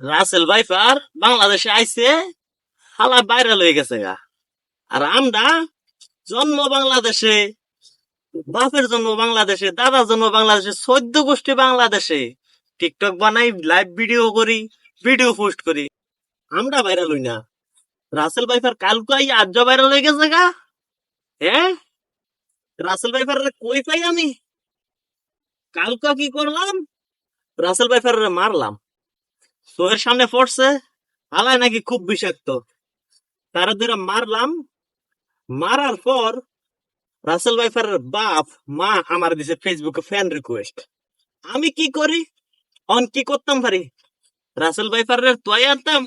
রাসেল ভাইফার বাংলাদেশে আইছে, হালা বাইরে লয়ে গেছে গা। আর আমরা জন্ম বাংলাদেশে, বাপের জন্ম বাংলাদেশে, দাদার জন্ম বাংলাদেশে, চোদ্দ গোষ্ঠী বাংলাদেশে টিকটক বানাই লাইভ ভিডিও করি ভিডিও পোস্ট করি। আমরা ভাইরাল হই না। রাসেল ভাইফার কালকে আই আজ ভাইরাল হয়ে গেছে গা। হ্যাঁ? রাসেল ভাইফার কই পাই আমি? কালকে কি করলাম? রাসেল ভাইফার মারলাম। সোয়ের সামনে পড়ছে? হালায় নাকি খুব বিষাক্ত? তারা ধরে মারলাম। মারার পর রাসেল ভাইফার বাপ, মা আমার দিছে ফেসবুকে ফ্যান রিকোয়েস্ট আমি কি করি? অন কি করতাম পারি রাসেল ভাইফার তোয়াই আনতাম।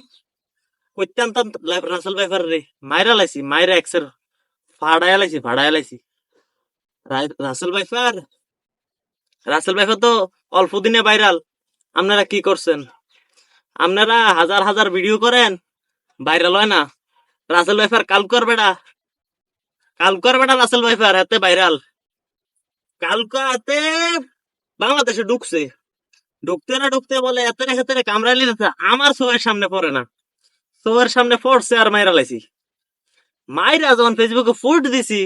করতে আনতাম রাসেল ভাইফার রে, মাইরা লাইছি, মাইরা এক্সের ফাড়াইয়া লাইছি ফাড়াইয়া লাইছি। রাসেল ভাইফার রাসেল ভাইফার তো অল্প দিনে ভাইরাল আপনারা কি করছেন? আপনারা হাজার হাজার ভিডিও করেন ভাইরাল হয় না। রাসেল ভাইফার কালকর বেড়া কালকর বেড়া রাসেল ভাইফার হাতে ভাইরাল কালকা হাতে বাংলাদেশে ঢুকছে। ঢুকতে না ঢুকতে বলে এতরে হেতরে কামড়াইলি না আমার শোয়ের সামনে পড়ে না। শোয়ের সামনে পড়ছে আর মাইরা লাইছি। মাইরা যখন ফেসবুকে ফুট দিছি,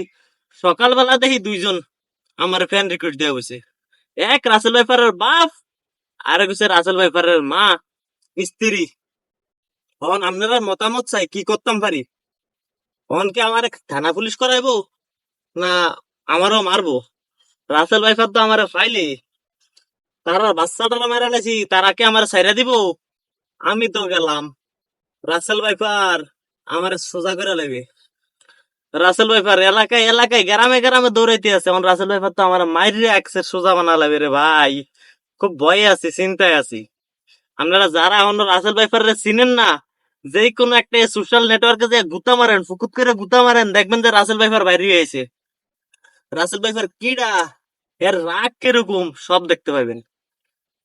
সকালবেলা দেখি দুইজন আমার ফ্যান রিকোয়েস্ট দেওয়া হয়েছে এক রাসেল ভাইফারের বাপ আর এক হচ্ছে রাসেল ভাইফারের মা। স্ত্রী। তখন আপনারা মতামত চাই, কি করতাম পারি? তখন কি আমার থানা পুলিশ করাইবো? না, আমারও মারবো? রাসেল ভাইফার তো আমার ফাইলে। তারা বাচ্চাটারা মেরা লেছি তারা কি আমার ছাইরা দিব? আমি তো গেলাম। রাসেল ভাইফার আমার সোজা করে লাগবে রাসেল ভাইফার এলাকায় এলাকায়, গ্রামে গ্রামে দৌড়াইতে আছে। আমার রাসেল ভাইফার তো আমার মাইরে একসের সোজা বানা লাগবে রে ভাই। খুব ভয়ে আছি, চিন্তায় আছি। আপনারা যারা এখন রাসেল ভাইফার চিনেন না যে কোনো একটা সোশ্যাল নেটওয়ার্কে যে গুতা মারেন, ফুকুত করে গুতা মারেন, দেখবেন যে রাসেল ভাইফার বাইরে হয়েছে। রাসেল ভাইফার কিডা? এর রাগ কীরকম? সব দেখতে পাবেন।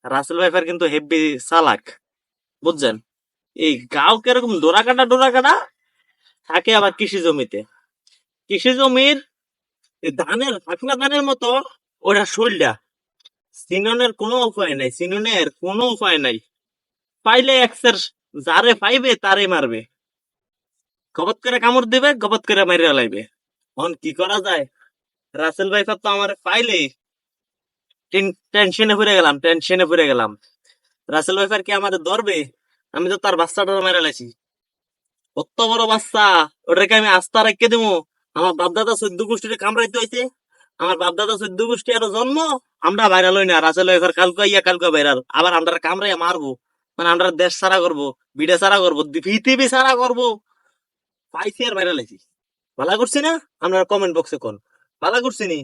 রাসেল ভাইফার কিন্তু হেভি চালাক, বুঝছেন? এই গাও কীরকম ডোরা কাটা ডোরা কাটা থাকে আবার কৃষি জমিতে। কৃষি জমির ধানের ফাঁকনা ধানের মতো, ওটা শৈলটা। সিননের কোনো উপায় নাই সিননের কোনো উপায় নাই। পাইলে এক্সের যারে পাইবে, তারে মারবে। গবত করে কামড় দিবে, গবত করে মারিয়া লাইবে। এখন কি করা যায়? রাসেল ভাই তো আমার পাইলে টেনশনে পড়ে গেলাম, টেনশনে পড়ে গেলাম। রাসেল ভাইফার কি আমাদের ধরবে? আমি তো তার বাচ্চাটা মেরে লাইছি। কত বড় বাচ্চা! ওটাকে আমি আস্থা রেখে দেবো আমার বাপদাদা চোদ্দ গোষ্ঠীতে কামড়াইতে হয়েছে আমার বাপদাদা চোদ্দ গোষ্ঠী আরও জন্ম, আমরা ভাইরাল হই না। রাসেল ভাইফার কালকা ইয়া কালকা ভাইরাল। আবার আমরা কামড়াইয়া মারবো। মানে আমরা দেশ সারা করব বিডা সারা করব, পৃথিবী সারা করব। পাইছি আর ভাইরাল আছি ভালো করছি না? আপনারা কমেন্ট বক্সে কোন ভালো করছি নি?